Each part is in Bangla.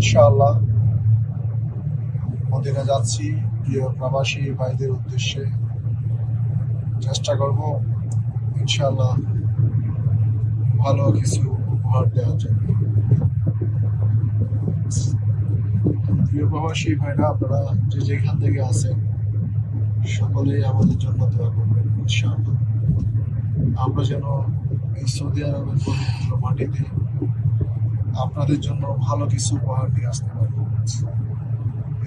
ইনশাআল্লাহ মদিনা যাচ্ছি। প্রিয় প্রবাসী ভাইদের উদ্দেশ্যে চেষ্টা করব ইনশাআল্লাহ ভালো কিছু উপহার দেওয়ার জন্য। প্রিয় প্রবাসী ভাইরা, আপনারা যে যেখান থেকে আছেন, সকলেই আমাদের জন্য দোয়া করবেন ইনশাআল্লাহ। আমরা যেন এই সৌদি আরবের পবিত্র মাটিতে আপনাদের জন্য ভালো কিছু উপহার নিয়ে আসতে পারি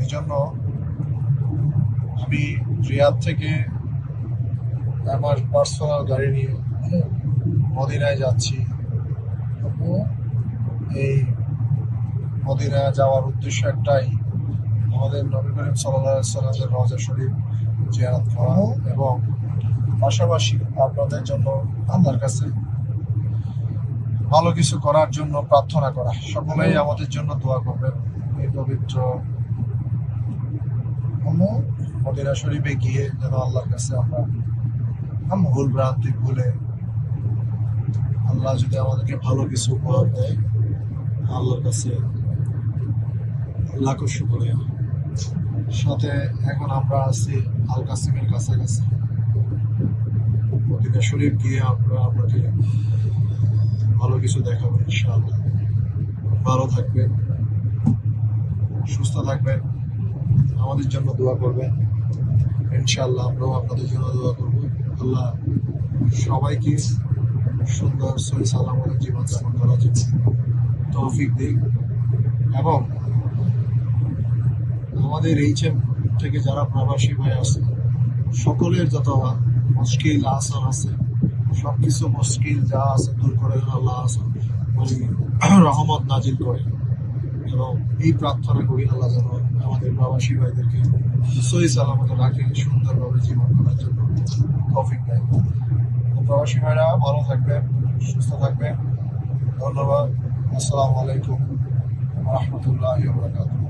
এই জন্য আমি রিয়াদ থেকে আমার পার্সোনাল গাড়ি নিয়ে মদিনায় যাচ্ছি। এই মদিনায় যাওয়ার উদ্দেশ্য একটাই আমাদের নবী করিম সাল্লাহ সাল্লামের রজা শরীফ জিয়ারত করা এবং পাশাপাশি আপনাদের জন্য আল্লাহর কাছে ভালো কিছু করার জন্য প্রার্থনা করা। সকলেই আমাদের জন্য দোয়া করবেন। এই পবিত্র মদিনা শরীফে গিয়ে যেন আল্লাহর কাছে আমরা ভুল ভ্রান্তি ভুলে আল্লাহ যদি আমাদেরকে ভালো কিছু উপহার দেয়, আল্লাহর কাছে লাখো শুকরিয়া। সাথে এখন আমরা আছি আল কাসিমের কাছাকাছি। মদিনা শরীফ গিয়ে আমরা আপনাকে ভালো কিছু দেখাবো ইনশাআল্লাহ। ভালো থাকবেন, সুস্থ থাকবেন, আমাদের জন্য দোয়া করবেন। ইনশাআল্লাহ আমরাও আপনাদের জন্য দোয়া করব। আল্লাহ সবাইকে সুন্দর সহি সালামত জীবন যাপন করার জন্য তৌফিক দিক। এবং আমাদের এই থেকে যারা প্রবাসী ভাই আছে, সকলের যত মুশকিল আসান আছে সবকিছু মুশকিল যা আছে দূর করে আল্লাহ বলি রহমত নাজিল করে। এবং এই প্রার্থনা করি আল্লাহ যেন আমাদের প্রবাসী ভাইদেরকে সহি সালামতে রাখে সুন্দরভাবে জীবন করার জন্য তৌফিক দেয়। প্রবাসী ভাইরা, ভালো থাকবেন, সুস্থ থাকবেন। ধন্যবাদ। আসসালামু আলাইকুম। রহমতুল্লাহ বরকাতুহ।